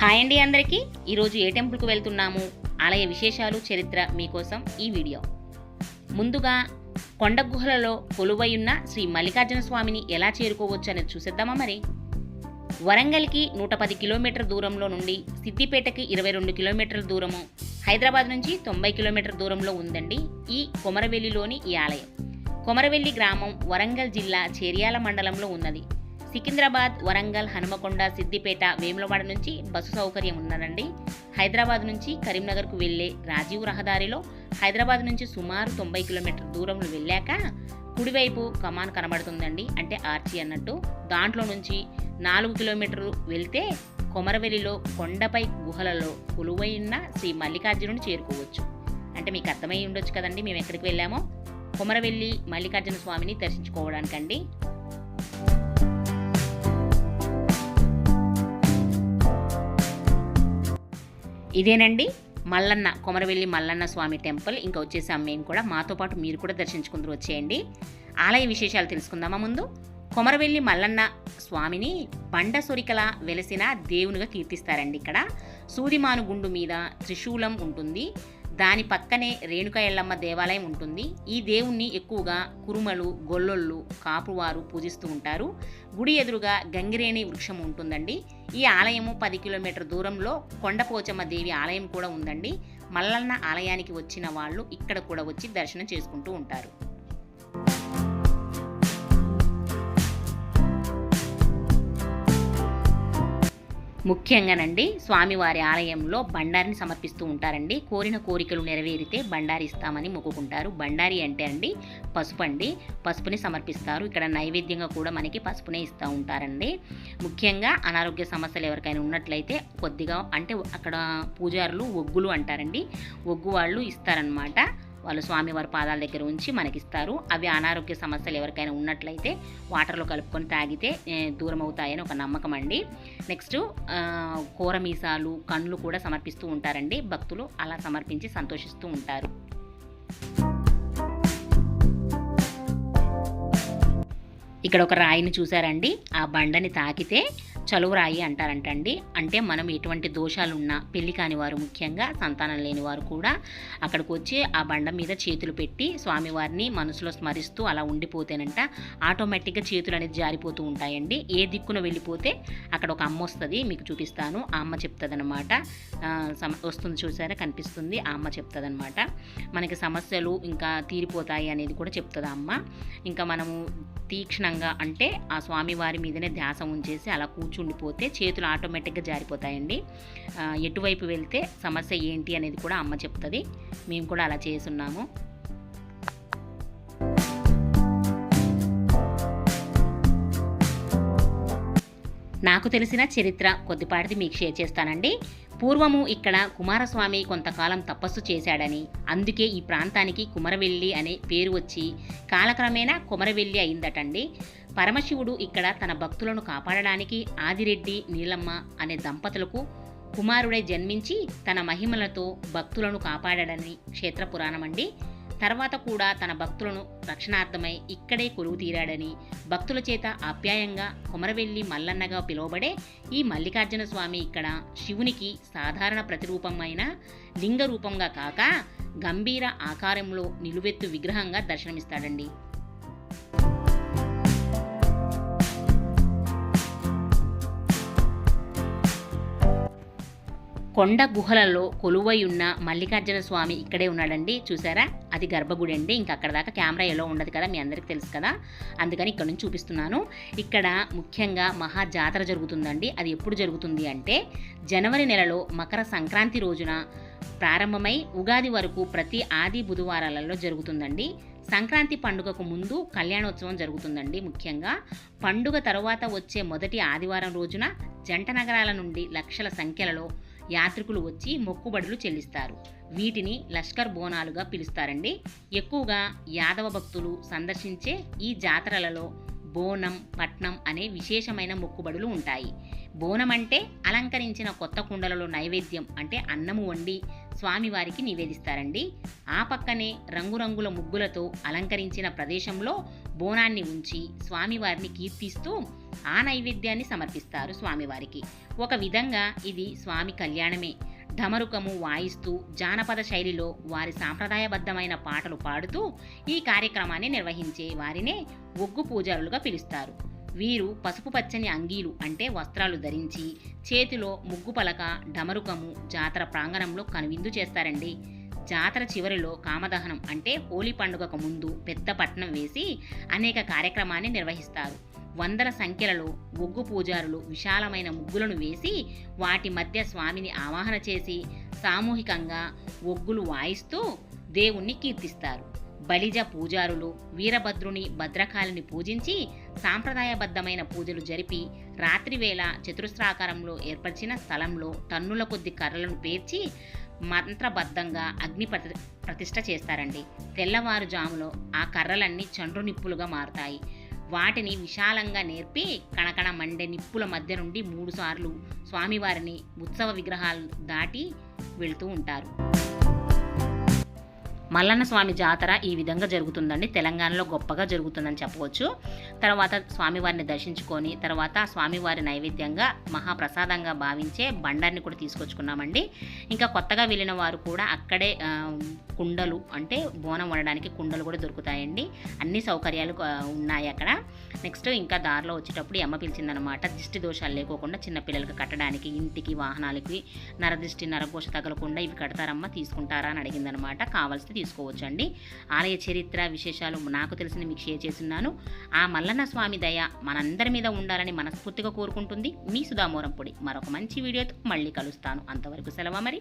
Hi అండి అందరికీ. ఈరోజు ఏ టెంపుల్కు వెళ్తున్నాము? ఆలయ విశేషాలు చరిత్ర మీకోసం ఈ వీడియో. ముందుగా కొండ గుహలలో కొలువై ఉన్న శ్రీ మల్లికార్జున స్వామిని ఎలా చేరుకోవచ్చు అనేది చూసేద్దామా మరి? వరంగల్కి నూట పది కిలోమీటర్ దూరంలో నుండి సిద్దిపేటకి ఇరవై రెండు కిలోమీటర్ల దూరము హైదరాబాద్ నుంచి తొంభై కిలోమీటర్ దూరంలో ఉందండి ఈ కొమరవెల్లిలోని ఈ ఆలయం. కొమరవెల్లి గ్రామం వరంగల్ జిల్లా చేర్యాల మండలంలో ఉన్నది. సికింద్రాబాద్ వరంగల్ హనుమకొండ సిద్దిపేట వేములవాడ నుంచి బస్సు సౌకర్యం ఉన్నదండి. హైదరాబాద్ నుంచి కరీంనగర్కు వెళ్ళే రాజీవ్ రహదారిలో హైదరాబాద్ నుంచి సుమారు తొంభై కిలోమీటర్ దూరంలో వెళ్ళాక కుడివైపు కమాన్ కనబడుతుందండి. అంటే ఆర్చి అన్నట్టు. దాంట్లో నుంచి నాలుగు కిలోమీటర్లు వెళ్తే కొమరవెల్లిలో కొండపై గుహలలో కొలువై ఉన్న శ్రీ మల్లికార్జునుని చేరుకోవచ్చు. అంటే మీకు అర్థమై ఉండొచ్చు కదండి మేము ఎక్కడికి వెళ్ళామో? కొమరవెల్లి మల్లికార్జున స్వామిని దర్శించుకోవడానికండి. ఇదేనండి మల్లన్న కొమరవెల్లి మల్లన్న స్వామి టెంపుల్. ఇంకా వచ్చేసాం మేము కూడా. మాతో పాటు మీరు కూడా దర్శించుకుందరు వచ్చేయండి. ఆలయ విశేషాలు తెలుసుకుందామా ముందు? కొమరవెల్లి మల్లన్న స్వామిని బండ సొరికల వెలసిన దేవునిగా కీర్తిస్తారండి ఇక్కడ. సూదిమాను గుండు మీద త్రిశూలం ఉంటుంది. దాని పక్కనే రేణుక ఎల్లమ్మ దేవాలయం ఉంటుంది. ఈ దేవుణ్ణి ఎక్కువగా కురుమలు గొల్లొళ్ళు కాపువారు పూజిస్తూ ఉంటారు. గుడి ఎదురుగా గంగిరేణి వృక్షం ఉంటుందండి. ఈ ఆలయము పది కిలోమీటర్ దూరంలో కొండపోచమ్మ దేవి ఆలయం కూడా ఉందండి. మల్లన్న ఆలయానికి వచ్చిన వాళ్ళు ఇక్కడ కూడా వచ్చి దర్శనం చేసుకుంటూ ఉంటారు. ముఖ్యంగానండి స్వామివారి ఆలయంలో బండారిని సమర్పిస్తూ ఉంటారండి. కోరిన కోరికలు నెరవేరితే బండారి ఇస్తామని మొక్కుకుంటారు. బండారి అంటే అండి పసుపు అండి పసుపుని సమర్పిస్తారు. ఇక్కడ నైవేద్యంగా కూడా మనకి పసుపునే ఇస్తూ ఉంటారండి. ముఖ్యంగా అనారోగ్య సమస్యలు ఎవరికైనా ఉన్నట్లయితే కొద్దిగా అంటే అక్కడ పూజారులు ఒగ్గులు అంటారండి. ఒగ్గు వాళ్ళు ఇస్తారనమాట వాళ్ళు స్వామివారి పాదాల దగ్గర ఉంచి మనకిస్తారు. అవి అనారోగ్య సమస్యలు ఎవరికైనా ఉన్నట్లయితే వాటర్లో కలుపుకొని తాగితే దూరం అవుతాయని ఒక నమ్మకం అండి. నెక్స్ట్ కూరమీసాలు కూర మీసాలు కండ్లు కూడా సమర్పిస్తూ ఉంటారండి. భక్తులు అలా సమర్పించి సంతోషిస్తూ ఉంటారు. ఇక్కడ ఒక రాయిని చూసారండి ఆ బండని తాకితే చలువరాయి అంటారంటండి. అంటే మనం ఎటువంటి దోషాలు ఉన్నా పెళ్ళి కాని వారు ముఖ్యంగా సంతానం లేని వారు కూడా అక్కడికి వచ్చి ఆ బండ మీద చేతులు పెట్టి స్వామివారిని మనసులో స్మరిస్తూ అలా ఉండిపోతేనంట ఆటోమేటిక్గా చేతులు అనేది జారిపోతూ ఉంటాయండి. ఏ దిక్కున వెళ్ళిపోతే అక్కడ ఒక అమ్మ వస్తుంది మీకు చూపిస్తాను. ఆ అమ్మ చెప్తుందనమాట సమ వస్తుంది చూసారా కనిపిస్తుంది. ఆ అమ్మ చెప్తుందనమాట మనకి సమస్యలు ఇంకా తీరిపోతాయి అనేది కూడా చెప్తుంది అమ్మ. ఇంకా మనము తీక్షణంగా అంటే ఆ స్వామివారి మీదనే ధ్యాస ఉంచేసి అలా ఉండిపోతే చేతులు ఆటోమేటిక్గా జారిపోతాయండి. ఎటువైపు వెళ్తే సమస్య ఏంటి అనేది కూడా అమ్మ చెప్తుంది. మేము కూడా అలా చేస్తున్నాము. నాకు తెలిసిన చరిత్ర కొద్దిపాటిది మీకు షేర్ చేస్తానండి. పూర్వము ఇక్కడ కుమారస్వామి కొంతకాలం తపస్సు చేశాడని అందుకే ఈ ప్రాంతానికి కుమరవెల్లి అనే పేరు వచ్చి కాలక్రమేణా కుమరవెల్లి అయిందటండి. పరమశివుడు ఇక్కడ తన భక్తులను కాపాడడానికి ఆదిరెడ్డి నీలమ్మ అనే దంపతులకు కుమారుడై జన్మించి తన మహిమలతో భక్తులను కాపాడాడని క్షేత్ర పురాణం అండి తర్వాత కూడా తన భక్తులను రక్షణార్థమై ఇక్కడే కొలువు తీరాడని భక్తుల చేత ఆప్యాయంగా కుమరవెల్లి మల్లన్నగా పిలువబడే ఈ మల్లికార్జున స్వామి ఇక్కడ శివునికి సాధారణ ప్రతిరూపమైన లింగ రూపంగా కాక గంభీర ఆకారంలో నిలువెత్తు విగ్రహంగా దర్శనమిస్తాడండి. కొండ గుహలలో కొలువై ఉన్న మల్లికార్జున స్వామి ఇక్కడే ఉన్నాడండి. చూసారా? అది గర్భగుడి అండి. ఇంకా అక్కడ దాకా కెమెరా ఎలా ఉండదు కదా? మీ అందరికీ తెలుసు కదా? అందుకని ఇక్కడ నుంచి చూపిస్తున్నాను. ఇక్కడ ముఖ్యంగా మహా జాతర జరుగుతుందండి. అది ఎప్పుడు జరుగుతుంది అంటే జనవరి నెలలో మకర సంక్రాంతి రోజున ప్రారంభమై ఉగాది వరకు ప్రతి ఆది బుధవారాలలో జరుగుతుందండి. సంక్రాంతి పండుగకు ముందు కళ్యాణోత్సవం జరుగుతుందండి ముఖ్యంగా. పండుగ తర్వాత వచ్చే మొదటి ఆదివారం రోజున జంట నగరాల నుండి లక్షల సంఖ్యలలో యాత్రికులు వచ్చి మొక్కుబడులు చెల్లిస్తారు. వీటిని లష్కర్ బోనాలుగా పిలుస్తారండి. ఎక్కువగా యాదవ భక్తులు సందర్శించే ఈ జాతరలలో బోనం పట్నం అనే విశేషమైన మొక్కుబడులు ఉంటాయి. బోనం అంటే అలంకరించిన కొత్త కుండలలో నైవేద్యం అంటే అన్నము వండి స్వామివారికి నివేదిస్తారండి. ఆ పక్కనే రంగురంగుల ముగ్గులతో అలంకరించిన ప్రదేశంలో బోనాన్ని ఉంచి స్వామివారిని కీర్తిస్తూ ఆ నైవేద్యాన్ని సమర్పిస్తారు స్వామివారికి. ఒక విధంగా ఇది స్వామి కళ్యాణమే. ఢమరుకము వాయిస్తూ జానపద శైలిలో వారి సాంప్రదాయబద్ధమైన పాటలు పాడుతూ ఈ కార్యక్రమాన్ని నిర్వహించే వారినే ఒగ్గు పూజారులుగా పిలుస్తారు. వీరు పసుపు పచ్చని అంగీలు అంటే వస్త్రాలు ధరించి చేతిలో ముగ్గు పలక డమరుకము జాతర ప్రాంగణంలో కనువిందు చేస్తారండి. జాతర చివరిలో కామదహనం అంటే హోలీ పండుగకు ముందు పెద్ద పట్నం వేసి అనేక కార్యక్రమాన్ని నిర్వహిస్తారు. వందల సంఖ్యలలో ఒగ్గు పూజారులు విశాలమైన ముగ్గులను వేసి వాటి మధ్య స్వామిని ఆవాహన చేసి సామూహికంగా ఒగ్గులు వాయిస్తూ దేవుణ్ణి కీర్తిస్తారు. బలిజ పూజారులు వీరభద్రుని భద్రకాళిని పూజించి సాంప్రదాయబద్ధమైన పూజలు జరిపి రాత్రివేళ చతురస్రాకారంలో ఏర్పరిచిన స్థలంలో టన్నుల కొద్ది కర్రలను పేర్చి మంత్రబద్ధంగా అగ్ని ప్రతి ప్రతిష్ట చేస్తారండి. తెల్లవారుజాములో ఆ కర్రలన్నీ చండ్రు నిప్పులుగా మారుతాయి. వాటిని విశాలంగా నేర్పి కణకణ మండే నిప్పుల మధ్య నుండి మూడుసార్లు స్వామివారిని ఉత్సవ విగ్రహాలు దాటి వెళుతూ ఉంటారు. మల్లన్న స్వామి జాతర ఈ విధంగా జరుగుతుందండి. తెలంగాణలో గొప్పగా జరుగుతుందని చెప్పవచ్చు. తర్వాత స్వామివారిని దర్శించుకొని తర్వాత స్వామివారి నైవేద్యంగా మహాప్రసాదంగా భావించే బండాన్ని కూడా తీసుకొచ్చుకున్నామండి. ఇంకా కొత్తగా వెళ్ళిన వారు కూడా అక్కడే కుండలు అంటే బోనం వండడానికి కుండలు కూడా దొరుకుతాయండి. అన్ని సౌకర్యాలు ఉన్నాయి అక్కడ. నెక్స్ట్ ఇంకా దారిలో వచ్చేటప్పుడు ఎమ్మ అమ్మ పిలిచిందనమాట దిష్టి దోషాలు లేకోకుండా చిన్నపిల్లలకి కట్టడానికి ఇంటికి వాహనాలకి నరదిష్టి నరఘోష తగలకుండా ఇవి కడతారమ్మా తీసుకుంటారా అని అడిగిందనమాట కావాల్సి తీసుకోవచ్చండి. ఆలయ చరిత్ర విశేషాలు నాకు తెలిసిన మీకు షేర్ చేస్తున్నాను. ఆ మల్లన్న స్వామి దయ మనందరి మీద ఉండాలని మనస్ఫూర్తిగా కోరుకుంటుంది. మీ సుధామూరం పొడి మరొక మంచి వీడియోతో మళ్ళీ కలుస్తాను. అంతవరకు సెలవు మరి